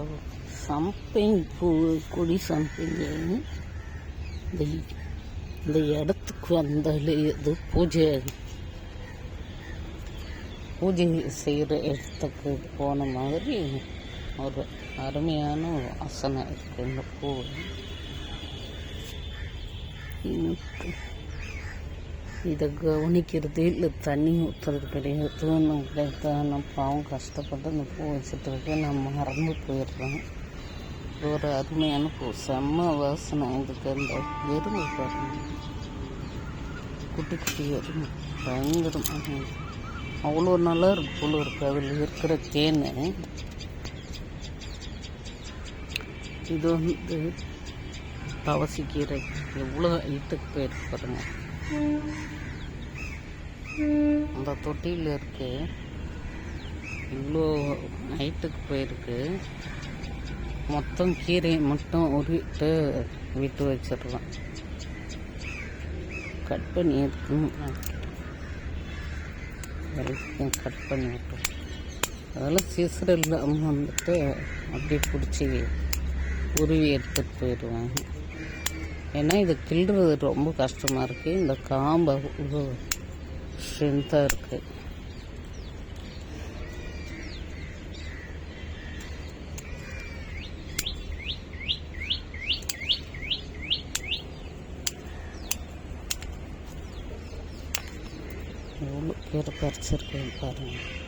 அந்த சம்பைங் பூ கொடி சம்பைங்க இந்த இந்த இடத்துக்கு வந்தாலே இது பூஜை. பூஜை செய்கிற இடத்துக்கு போன மாதிரி ஒரு அருமையான வாசனை இருக்குது இந்த பூ. இதை கவனிக்கிறது இல்லை தண்ணி ஊற்றுறது கிடையாது ஒன்றும் கிடையாது நான் பாவம் கஷ்டப்பட்டு அந்த பூ வச்சுட்டு இருக்கேன். நான் மறந்து போயிடுறேன். இது ஒரு அருமையான பூ. செம்ம வாசனை இதுக்கு. அந்த எறும்பு பாருங்க. குட்டி குட்டி எறும்பு பயங்கரமாக அவ்வளோ நல்லா இருக்கு போல இருக்கு. அதில் இருக்கிற தேன். இது வந்து தவசிக்கீரை. எவ்வளோ ஹைட்டுக்கு போயிருக்கு பாருங்கள் அந்த தொட்டியில் இருக்கு. இவ்வளோ ஹைட்டுக்கு போயிருக்கு. மொத்தம் கீரையை மட்டும் உருவிட்டு விட்டு வச்சிடலாம் கட் பண்ணி எடுக்கணும் கட் பண்ணி விட்டோம் அதெல்லாம் சிசர் இல்லாமல் வந்துட்டு அப்படியே பிடிச்சி உருவி எடுத்துகிட்டு போயிடுவாங்க ஏன்னா இது கிள்றது ரொம்ப கஷ்டமாக இருக்குது இந்த காம்பை ஸ்ட்ரென்த்தாக இருக்குது எவ்வளோ பேர் பறிச்சிருக்கேன் பாருங்கள்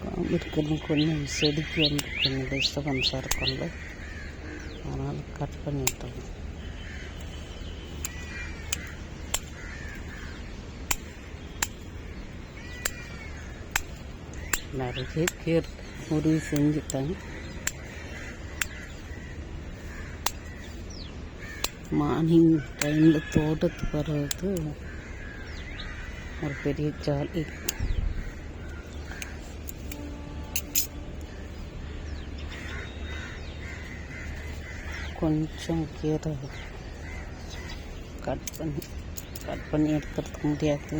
காம்பு கொஞ்சம் செடிக்கு வந்து கொஞ்சம் டிஸ்டர்பன்ஸாக இருக்கும்ல அதனால் கட் பண்ணிவிட்டோம் நிறைய கேர் முடிவு செஞ்சுட்டேன் மார்னிங் டைமில் தோட்டத்துக்கு வர்றது ஒரு பெரிய ஜாலி கொஞ்சம் கீரை கட் பண்ணி கட் பண்ணி எடுக்கிறதுக்கு முடியாது.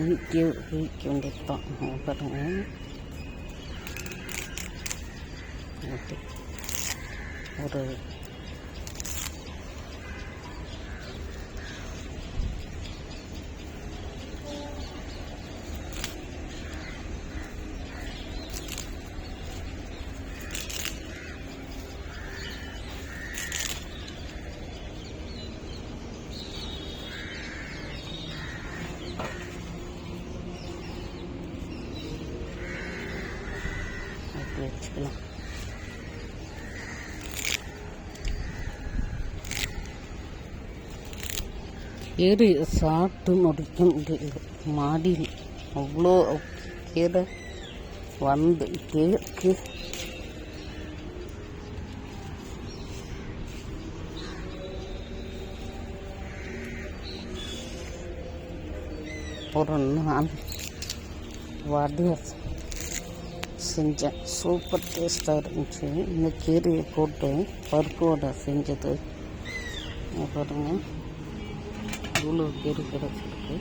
வீக்க வேண்டியது தான் பாருங்க. ஓகே ஒரு அப்படி வச்சுக்கலாம். கீரை சாப்பிட்டு முடிக்க முடியல மாடியில் அவ்வளோ கீரை வந்து இருக்கு. ஒரு நாள் வாடியாச்சு செஞ்சேன். சூப்பர் டேஸ்ட்டாக இருந்துச்சு. இந்த கீரையை போட்டு பருப்பு வடை செஞ்சது பாருங்கள் இவ்வளோ கீரை கிடச்சிருக்கு.